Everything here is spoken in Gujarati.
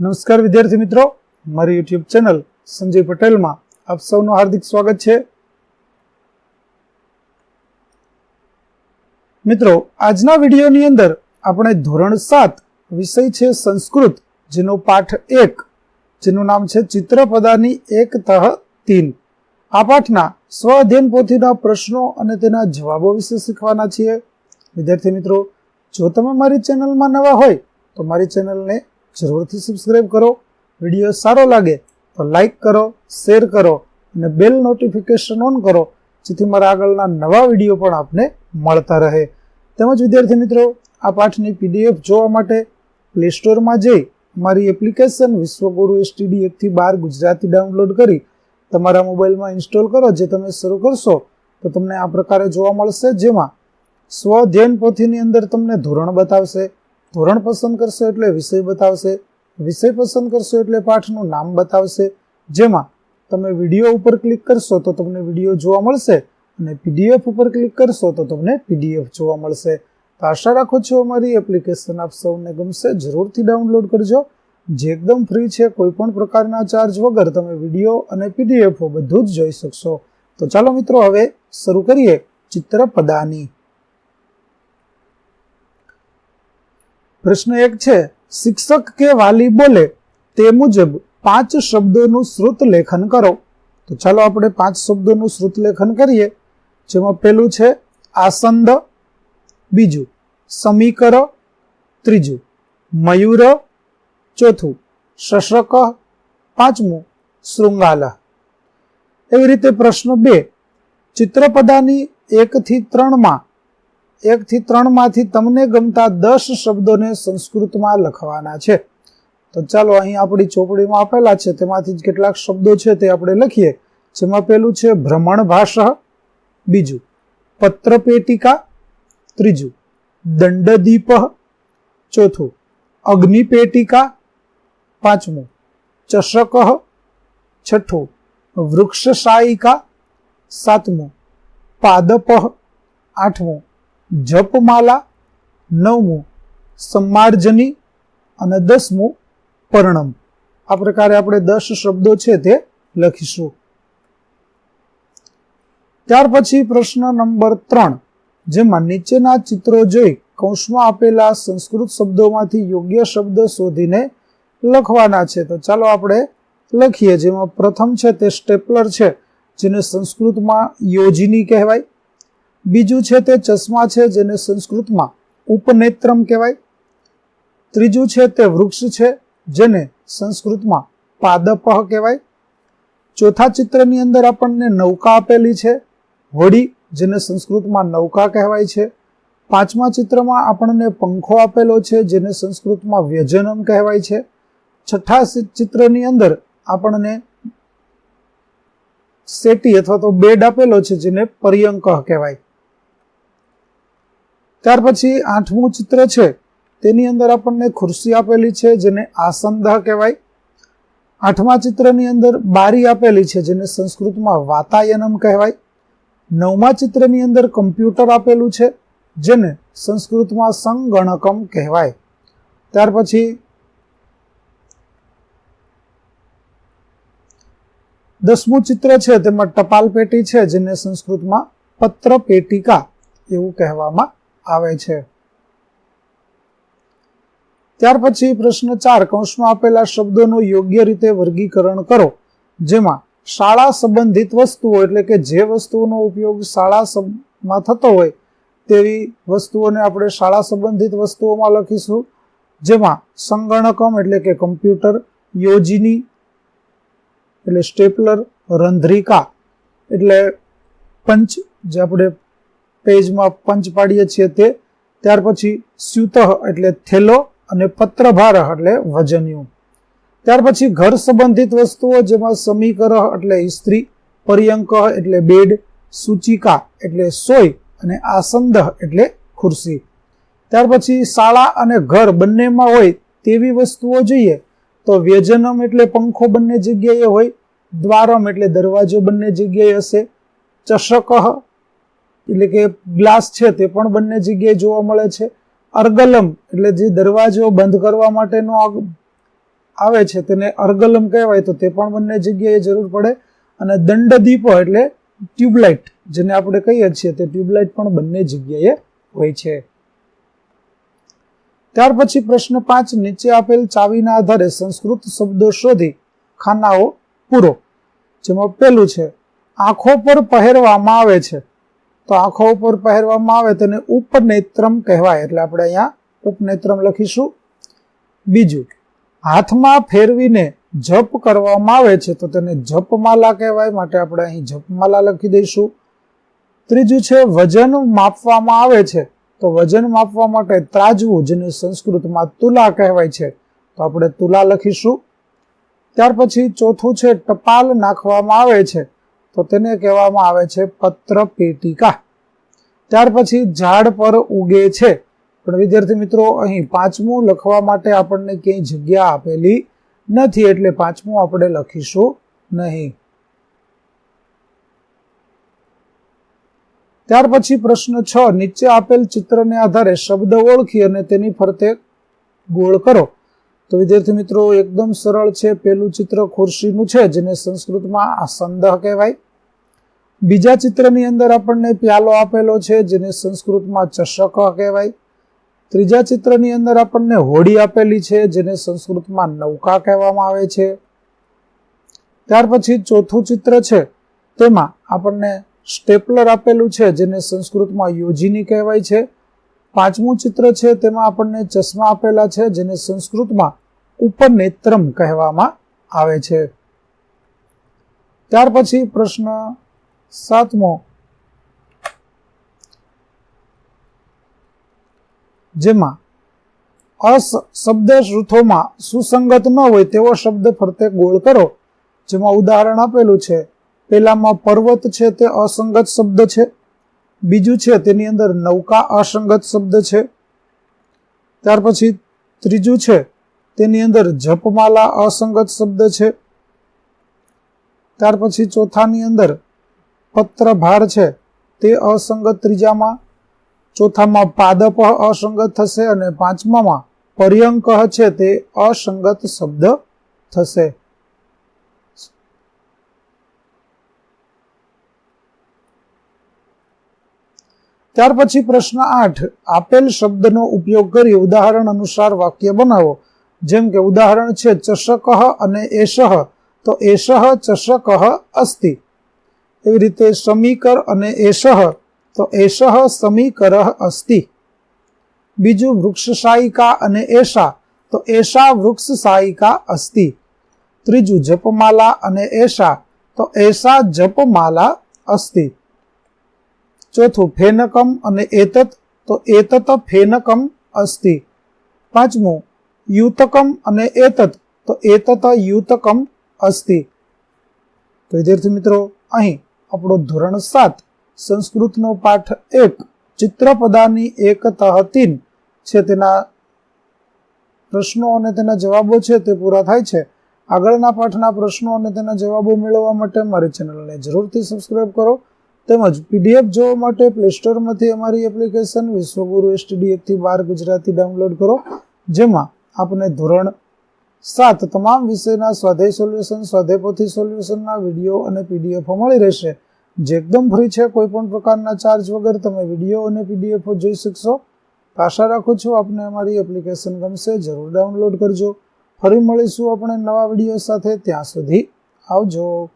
નમસ્કાર વિદ્યાર્થી મિત્રો. મારી યુટ્યુબ ચેનલ સંજય પટેલમાં આપ સૌનું હાર્દિક સ્વાગત છે. મિત્રો, આજના વિડીયોની અંદર આપણે ધોરણ સાત વિષય છે સંસ્કૃત, જેનો પાઠ એક, જેનું નામ છે ચિત્રપદાની એક તહ તીન. આ પાઠના સ્વ અધ્યયન પોથીના પ્રશ્નો અને તેના જવાબો વિશે શીખવાના છીએ. વિદ્યાર્થી મિત્રો, જો તમે મારી ચેનલમાં નવા હોય તો મારી ચેનલને જરૂરથી સબસ્ક્રાઇબ કરો. વીડિયો સારો લાગે તો લાઈક કરો શેર કરો અને બેલ નોટિફિકેશન ઓન કરો, જેથી મારા આગળના નવા વીડિયો પણ આપને મળતા રહે. તેમજ વિદ્યાર્થી મિત્રો, આ પાઠની પીડીએફ જોવા માટે પ્લે સ્ટોરમાં જઈ મારી એપ્લિકેશન વિશ્વગુરુ એસટીડી એકથી બાર ગુજરાતી ડાઉનલોડ કરી તમારા મોબાઈલમાં ઇન્સ્ટોલ કરો, જે તમે શરૂ કરશો, તો તમને આ પ્રકારે જોવા મળશે, જેમાં સ્વ અધ્યયન પોથીની અંદર તમને ધોરણ બતાવશે ધોરણ પસંદ કરશો એટલે વિષય બતાવશે, વિષય પસંદ કરશો એટલે પાઠનું નામ બતાવશે. જેમાં તમે વીડિયો ઉપર ક્લિક કરશો તો તમને વીડિયો જોવા મળશે અને પીડીએફ ઉપર ક્લિક કરશો તો તમને પીડીએફ જોવા મળશે. તો આશા રાખો છો અમારી એપ્લિકેશન આપ સૌને ગમશે. જરૂરથી ડાઉનલોડ કરજો. જે એકદમ ફ્રી છે, કોઈ પણ પ્રકારના ચાર્જ વગર તમે વીડિયો અને પીડીએફ બધું જ જોઈ શકશો. તો ચાલો મિત્રો, હવે શરૂ કરીએ ચિત્રપદાની. પ્રશ્ન એક છે, શિક્ષક કે વાલી બોલે તે મુજબ પાંચ શબ્દોનું શ્રુત લેખન કરો. તો ચાલો આપણે પાંચ શબ્દોનું શ્રુત લેખન કરીએ, જેમાં પેલું છે, આસંદ, બીજું, સમીકર, ત્રીજું, મયુર, ચોથું, શશક, પાંચમું, શૃંગાલ. એવી રીતે પ્રશ્ન બે ચિત્રપદાની એકથી ત્રણમાં એકથી ત્રણમાંથી તમને ગમતા દસ શબ્દોને સંસ્કૃતમાં લખવાના છે. તો ચાલો અહીં આપણી ચોપડીમાં આપેલા છે, તેમાંથી જ કેટલાક શબ્દો છે તે આપણે લખીએ. જેમાં પેલું છે ભ્રમણ ભાષા, બીજું પત્રપેટિકા, ત્રીજું દંડદીપ ચોથું અગ્નિપેટિકા, પાંચમું ચષક છઠ્ઠું વૃક્ષશાયિકા સાતમું પાદપ આઠમું જપમાલા નવમું સમાર્જની અને દસમું પરણમ. આ પ્રકારે આપણે દસ શબ્દો છે તે લખીશું. ત્યાર પછી પ્રશ્ન નંબર ત્રણ. જેમાં નીચેના ચિત્રો જોઈ કૌંસમાં આપેલા સંસ્કૃત શબ્દોમાંથી યોગ્ય શબ્દ શોધીને લખવાના છે. તો ચાલો આપણે લખીએ. જેમાં પ્રથમ છે તે સ્ટેપલર છે, જેને સંસ્કૃતમાં યોજની કહેવાય. બીજું છે તે ચશ્મા છે જેને સંસ્કૃતમાં ઉપનેત્રમ કહેવાય. ત્રીજું છે તે વૃક્ષ છે જેને સંસ્કૃતમાં પાદપહ કહેવાય. ચોથા ચિત્રની અંદર આપણને નૌકા આપેલી છે હોડી જેને સંસ્કૃતમાં નૌકા કહેવાય છે. પાંચમા ચિત્રમાં આપણને પંખો આપેલો છે જેને સંસ્કૃતમાં વ્યજનમ કહેવાય છે. છઠ્ઠા ચિત્રની અંદર આપણને સેટી અથવા તો બેડ આપેલો છે જેને પર્યંક કહેવાય. ત્યાર પછી આઠમું ચિત્ર છે, તેની અંદર આપણને ખુરશી આપેલી છે જેને આસંદા કહેવાય. આઠમા ચિત્રની અંદર બારી આપેલી છે જેને સંસ્કૃતમાં વાતાયનમ કહેવાય. નવમા ચિત્રની અંદર કમ્પ્યુટર આપેલું છે જેને સંસ્કૃતમાં સંગણકમ કહેવાય. ત્યાર પછી દસમું ચિત્ર છે, તેમાં ટપાલ પેટી છે જેને સંસ્કૃતમાં પત્ર પેટિકા એવું કહેવામાં આવે છે. ત્યાર પછી પ્રશ્ન ચાર, કૌંસમાં આપેલા શબ્દોનું યોગ્ય રીતે વર્ગીકરણ કરો, જેમાં શાળા સંબંધિત વસ્તુઓ એટલે કે જે વસ્તુઓનો ઉપયોગ શાળામાં થતો હોય તેવી વસ્તુઓને આપણે શાળા સંબંધિત વસ્તુઓમાં લખીશું, જેમાં સંગણકમ એટલે કે કમ્પ્યુટર, યોજિની એટલે સ્ટેપલર, રંધ્રિકા એટલે પંચ, જે આપણે પેજમાં પંચ પાડીએ છીએ તે. ત્યાર પછી સ્યુતઃ એટલે થેલો અને પત્રભાર એટલે વજન્યું. ત્યાર પછી ઘર સંબંધિત વસ્તુઓ જેમાં સમીકરહ એટલે ઇસ્ત્રી, પર્યંક એટલે બેડ, સૂચિકા એટલે સોય અને આસંદ એટલે ખુરશી. ત્યાર પછી શાળા અને ઘર બંનેમાં હોય તેવી વસ્તુઓ જોઈએ તો વ્યજનમ એટલે પંખો બંને જગ્યાએ હોય, દ્વારમ એટલે દરવાજો બંને જગ્યાએ હશે, ચષક એટલે કે ગ્લાસ છે તે પણ બંને જગ્યાએ જોવા મળે છે. અર્ગલમ એટલે જે દરવાજો બંધ કરવા માટેનો આવે છે તેને અર્ગલમ કહેવાય તો તે પણ બંને જગ્યાએ જરૂર પડે. અને દંડદીપો એટલે ટ્યુબલાઇટ જેને આપણે કહીએ છીએ તે ટ્યુબલાઇટ પણ બંને જગ્યાએ હોય છે. ત્યાર પછી પ્રશ્ન પાંચ, નીચે આપેલ ચાવીના આધારે સંસ્કૃત શબ્દો શોધી ખાનાઓ પૂરો. જેમાં પેલું છે, આંખો પર પહેરવામાં આવે છે. તો આંખો ઉપર પહેરવામાં આવે તેને ઉપનેત્રમ કહેવાય. એટલે આપણે અહીંયા ઉપનેત્રમ લખીશું. બીજું, હાથમાં ફેરવીને જપ કરવામાં આવે છે તો તેને જપમાલા કહેવાય. માટે આપણે અહીં જપમાલા લખી દઈશું. ત્રીજું છે, વજન માપવામાં આવે છે તો વજન માપવા માટે ત્રાજવું, જેને સંસ્કૃતમાં તુલા કહેવાય છે, તો આપણે તુલા લખીશું. ત્યાર પછી ચોથું છે, ટપાલ નાખવામાં આવે છે. તો તેને કહેવામાં આવે છે પત્ર પેટિકા ત્યાર પછી ઝાડ પર ઉગે છે. પણ વિદ્યાર્થી મિત્રો, અહીં પાંચમું લખવા માટે આપણને ક્યાંય જગ્યા આપેલી નથી, એટલે પાંચમું આપણે લખીશું નહીં. ત્યાર પછી પ્રશ્ન છ, નીચે આપેલ ચિત્રને આધારે શબ્દ ઓળખી અને તેની ફરતે ગોળ કરો. તો વિદ્યાર્થી મિત્રો, એકદમ સરળ છે પેલું ચિત્ર ખુરશીનું છે, જેને સંસ્કૃતમાં આસંદહ કહેવાય. બીજા ચિત્રની અંદર આપણને પ્યાલો આપેલો છે, જેને સંસ્કૃતમાં ચષક કહેવાય. ત્રીજા ચિત્રની અંદર આપણને હોડી આપેલી છે, જેને સંસ્કૃતમાં નૌકા કહેવામાં આવે છે. ત્યાર પછી ચોથું ચિત્ર છે, તેમાં આપણને સ્ટેપલર આપેલું છે, જેને સંસ્કૃતમાં યોજિની કહેવાય છે. પાંચમું ચિત્ર છે, તેમાં આપણને ચશ્મા આપેલા છે, જેને સંસ્કૃતમાં ઉપનેત્રમ કહેવામાં આવે છે. ત્યાર પછી પ્રશ્ન સાતમો. જેમાં અસ શબ્દ શ્રુથોમાં સુસંગત ન હોય તેવો શબ્દ ફરતે ગોળ કરો, જેમાં ઉદાહરણ આપેલું છે. પેલામાં પર્વત છે તે અસંગત શબ્દ છે. બીજું છે તેની અંદર નૌકા અસંગત શબ્દ છે. ત્યાર પછી ત્રીજું છે તેની અંદર જપમાલા અસંગત શબ્દ છે. ત્યાર પછી ચોથાની અંદર પત્રભાર છે, તે અસંગત ત્રીજામાં, ચોથામાં પાદપ અસંગત થશે અને પાંચમામાં પર્યંક છે, તે અસંગત શબ્દ થશે. ત્યાર પછી પ્રશ્ન આઠ, આપેલ શબ્દનો ઉપયોગ કરી ઉદાહરણ અનુસાર વાક્ય બનાવો. જેમ કે ઉદાહરણ છે ચષક અને એષહ તો એષહ ચષક અસ્તિ. એવી રીતે સમીકર અને એષહ તો એષહ સમીકર અસ્તિ. બીજું વૃક્ષ સાયિકા અને એશા તો એશા વૃક્ષ સાયિકા અસ્તિ. ત્રીજું જપમાલા અને એશા તો એશા જપમાલા અસ્તિ. ચોથું ફેનકમ અને એતત, તો એતત ફેનકમ અસ્તિ. પાંચમું યુતકમ અને એતત. તો એતત યુતકમ અસ્તિ. તો વિદ્યાર્થી મિત્રો, અહીં આપણો ધોરણ સાત, સંસ્કૃતનો પાઠ એક, ચિત્રપદાની એક તીન છે તેના પ્રશ્નો અને તેના જવાબો છે તે પૂરા થાય છે. આગળના પાઠના પ્રશ્નો અને તેના જવાબો મેળવવા માટે મારી ચેનલને જરૂરથી સબસ્ક્રાઇબ કરો. તેમજ પીડીએફ જોવા માટે પ્લે સ્ટોરમાંથી અમારી એપ્લિકેશન વિશ્વગુરુ એસટીડી એકથી બાર ગુજરાતી ડાઉનલોડ કરો. જેમાં આપને ધોરણ સાત તમામ વિષયના સ્વાધ્યાય સોલ્યુશન સ્વાધ્યાય સોલ્યુશનના વીડિયો અને પીડીએફો મળી રહેશે. જે એકદમ ફ્રી છે, કોઈ પણ પ્રકારના ચાર્જ વગર તમે વીડિયો અને પીડીએફો જોઈ શકશો. આશા રાખું છું આપને અમારી એપ્લિકેશન ગમશે. જરૂર ડાઉનલોડ કરજો. ફરી મળીશું આપણે નવા વીડિયો સાથે. ત્યાં સુધી આવજો.